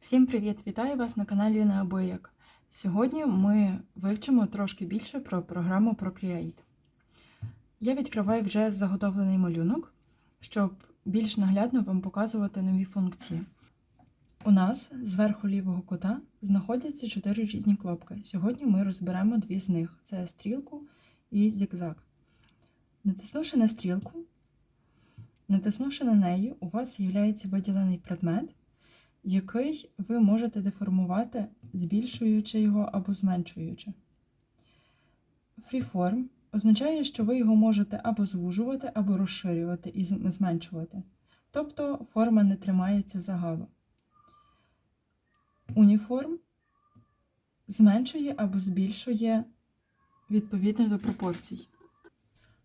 Всім привіт! Вітаю вас на каналі Неабияк. Сьогодні ми вивчимо трошки більше про програму Procreate. Я відкриваю вже заготовлений малюнок, щоб більш наглядно вам показувати нові функції. У нас зверху лівого кута знаходяться чотири різні кнопки. Сьогодні ми розберемо дві з них: це стрілку і зігзаг. Натиснувши на стрілку, натиснувши на неї, у вас з'являється виділений предмет який ви можете деформувати, збільшуючи його або зменшуючи. Freeform означає, що ви його можете або звужувати, або розширювати і зменшувати. Тобто форма не тримається загалу. Уніформ зменшує або збільшує відповідно до пропорцій.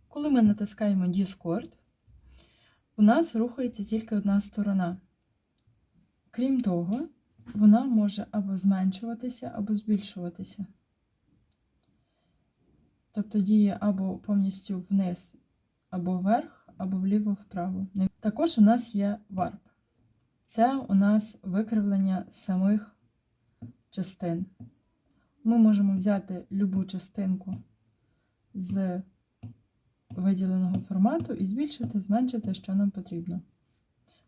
Коли ми натискаємо Discord, у нас рухається тільки одна сторона. Крім того, вона може або зменшуватися, або збільшуватися. Тобто діє або повністю вниз, або вверх, або вліво-вправо. Також у нас є варп. Це у нас викривлення самих частин. Ми можемо взяти любу частинку з виділеного формату і збільшити, зменшити, що нам потрібно.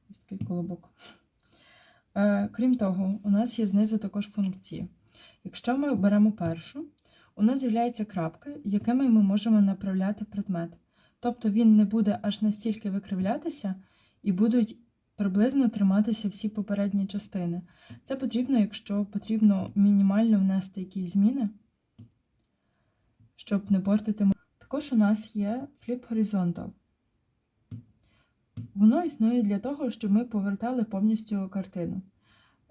Ось такий колобок. Е, крім того, у нас є знизу також функції. Якщо ми беремо першу, у нас з'являються крапки, якими ми можемо направляти предмет. Тобто він не буде аж настільки викривлятися і будуть приблизно триматися всі попередні частини. Це потрібно, якщо потрібно мінімально внести якісь зміни, щоб не портити. Також у нас є Flip Horizontal. Воно існує для того, щоб ми повертали повністю картину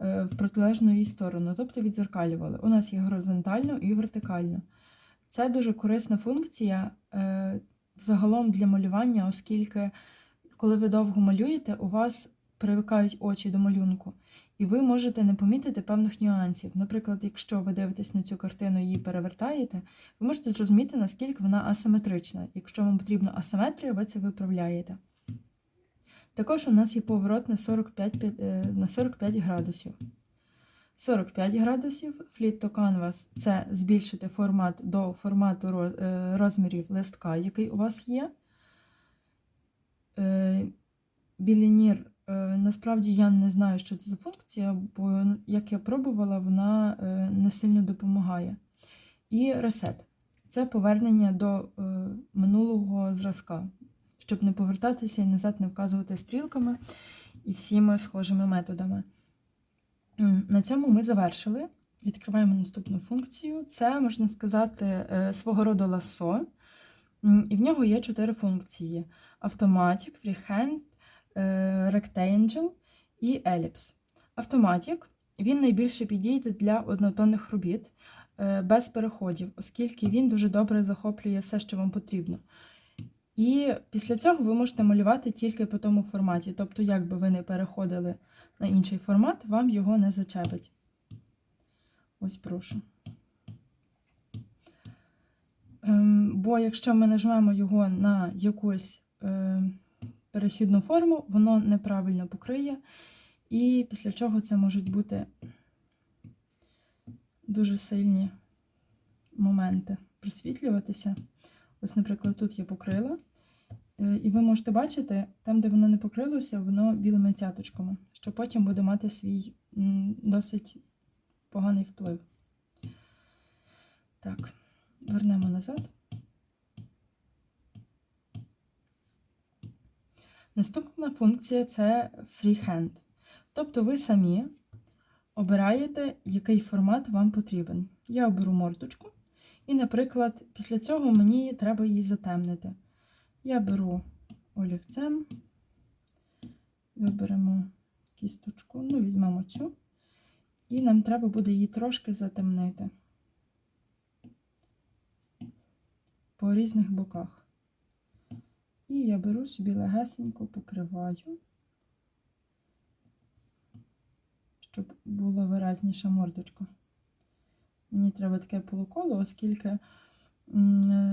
е, в протилежну її сторону, тобто відзеркалювали. У нас є горизонтально і вертикально. Це дуже корисна функція е, загалом для малювання, оскільки, коли ви довго малюєте, у вас привикають очі до малюнку, і ви можете не помітити певних нюансів. Наприклад, якщо ви дивитесь на цю картину і її перевертаєте, ви можете зрозуміти, наскільки вона асиметрична. Якщо вам потрібна асиметрія, ви це виправляєте. Також у нас є поворот на 45 е, на 45 градусів. 45 градусів Flip to Canvas це збільшити формат до формату е, розмірів листка, який у вас є. Білінір, е, насправді я не знаю, що це за функція, бо, як я пробувала, вона не сильно допомагає. І ресет це повернення до минулого зразка щоб не повертатися і назад не вказувати стрілками і всіми схожими методами. На цьому ми завершили. Відкриваємо наступну функцію. Це, можна сказати, е, свого роду ласо. І в нього є чотири функції: Automatic, Freehand, е, Rectangle і Ellipse. Автоматик він найбільше підійде для однотонних робіт е, без переходів, оскільки він дуже добре захоплює все, що вам потрібно. І після цього ви можете малювати тільки по тому форматі. Тобто, як би ви не переходили на інший формат, вам його не зачепить. Ось прошу. Ем, бо якщо ми нажмемо його на якусь е, перехідну форму, воно неправильно покриє. І після чого це можуть бути дуже сильні моменти просвітлюватися. Ось, наприклад, тут я покрила. Е, і ви можете бачити, там, де воно не покрилося, воно білими цяточками, що потім буде мати свій досить поганий вплив. Так, вернемо назад. Наступна функція це freehand. Тобто ви самі обираєте, який формат вам потрібен. Я оберу мордочку. І, наприклад, після цього мені треба її затемнити. Я беру олівцем, виберемо кісточку, ну, візьмемо цю, і нам треба буде її трошки затемнити по різних боках. І я беру собі легесенько покриваю, щоб було виразніша мордочка. Мені треба таке полуколо, оскільки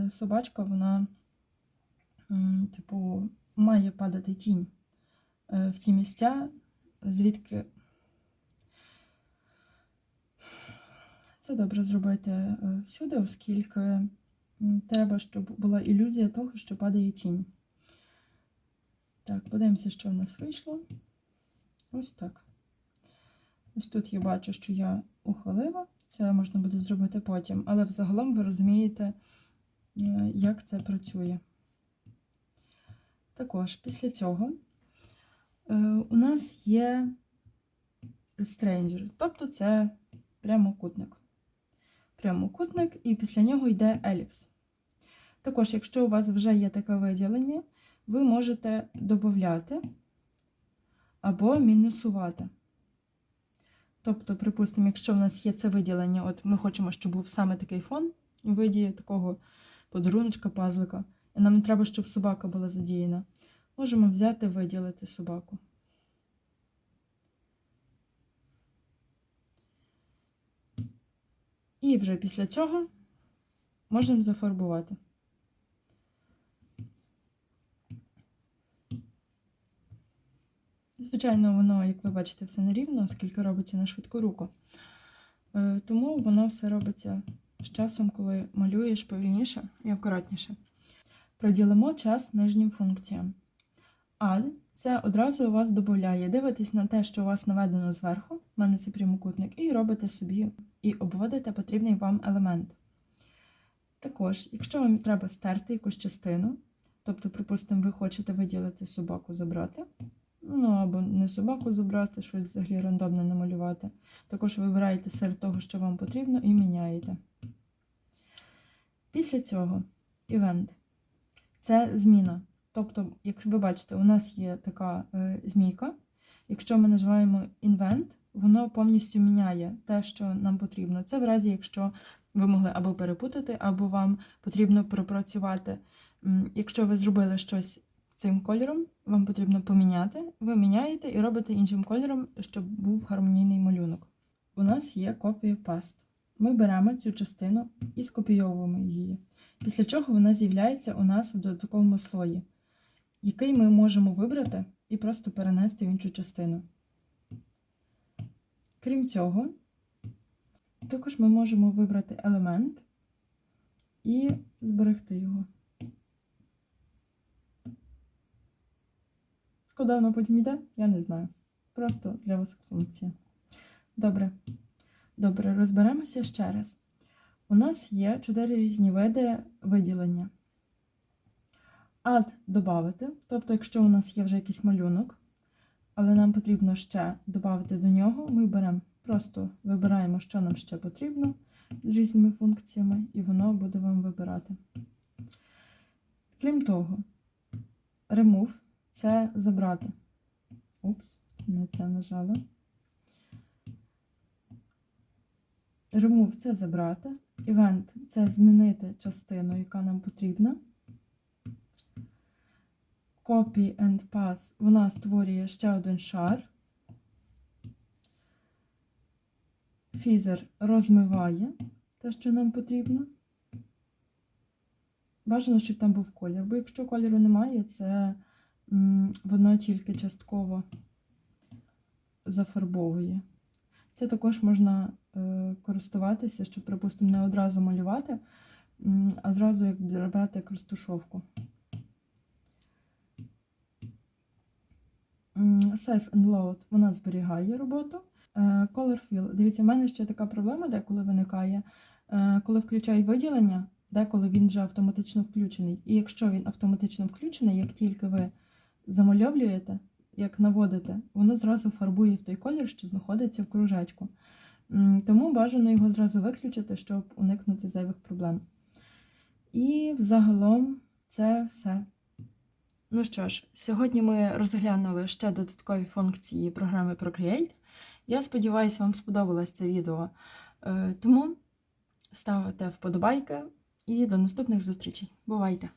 собачка, вона, типу, має падати тінь е, в ті місця, звідки Це добре зробити е, всюди, оскільки треба, щоб була ілюзія того, що падає тінь. Так, подивимося, що в нас вийшло. Ось так. Ось тут я бачу, що я ухвалила. Це можна буде зробити потім, але взагалом ви розумієте, е, як це працює. Також після цього е, у нас є stranger, тобто це прямокутник. Прямокутник, і після нього йде еліпс. Також, якщо у вас вже є таке виділення, ви можете додати або мінусувати. Тобто, припустимо, якщо в нас є це виділення, от ми хочемо, щоб був саме такий фон у виді такого подаруночка, пазлика, і нам треба, щоб собака була задіяна, можемо взяти виділити собаку. І вже після цього можемо зафарбувати. Звичайно, воно, як ви бачите, все нерівно, оскільки робиться на швидку руку. Е, Тому воно все робиться з часом, коли малюєш повільніше і акуратніше. Проділимо час нижнім функціям. Add – це одразу у вас додає. Дивитесь на те, що у вас наведено зверху, в мене це прямокутник, і робите собі і обводите потрібний вам елемент. Також, якщо вам треба стерти якусь частину, тобто, припустимо, ви хочете виділити собаку забрати, ну або не собаку забрати, щось взагалі рандомно намалювати. Також вибираєте серед того, що вам потрібно, і міняєте. Після цього івент це зміна. Тобто, як ви бачите, у нас є така е, змійка. Якщо ми нажимаємо Invent, воно повністю міняє те, що нам потрібно. Це в разі, якщо ви могли або перепутати, або вам потрібно пропрацювати. Якщо ви зробили щось цим кольором, вам потрібно поміняти, ви міняєте і робите іншим кольором, щоб був гармонійний малюнок. У нас є копія паст. Ми беремо цю частину і скопійовуємо її. Після чого вона з'являється у нас в додатковому слої, який ми можемо вибрати і просто перенести в іншу частину. Крім цього, також ми можемо вибрати елемент і зберегти його. Куди воно потім йде, я не знаю. Просто для вас функція. Добре. Добре, розберемося ще раз. У нас є чотири різні види виділення. Add додати, тобто, якщо у нас є вже якийсь малюнок, але нам потрібно ще додати до нього, ми беремо, просто вибираємо, що нам ще потрібно з різними функціями, і воно буде вам вибирати. Крім того, remove це забрати. Упс, не те нажала. Remove це забрати. Event це змінити частину, яка нам потрібна. Copy and Pass вона створює ще один шар. Фізер розмиває те, що нам потрібно. Бажано, щоб там був колір, бо якщо кольору немає, це воно тільки частково зафарбовує. Це також можна е, користуватися, щоб, припустимо, не одразу малювати, а зразу як брати як розтушовку. М, Save and Load вона зберігає роботу. Е, Color Fill. Дивіться, в мене ще така проблема деколи виникає. Е, Коли включаю виділення, деколи він вже автоматично включений. І якщо він автоматично включений, як тільки ви замальовуєте, як наводите, воно зразу фарбує в той колір, що знаходиться в кружечку. Тому бажано його зразу виключити, щоб уникнути зайвих проблем. І взагалом це все. Ну що ж, сьогодні ми розглянули ще додаткові функції програми Procreate. Я сподіваюся, вам сподобалось це відео. Е, Тому ставте вподобайки і до наступних зустрічей. Бувайте!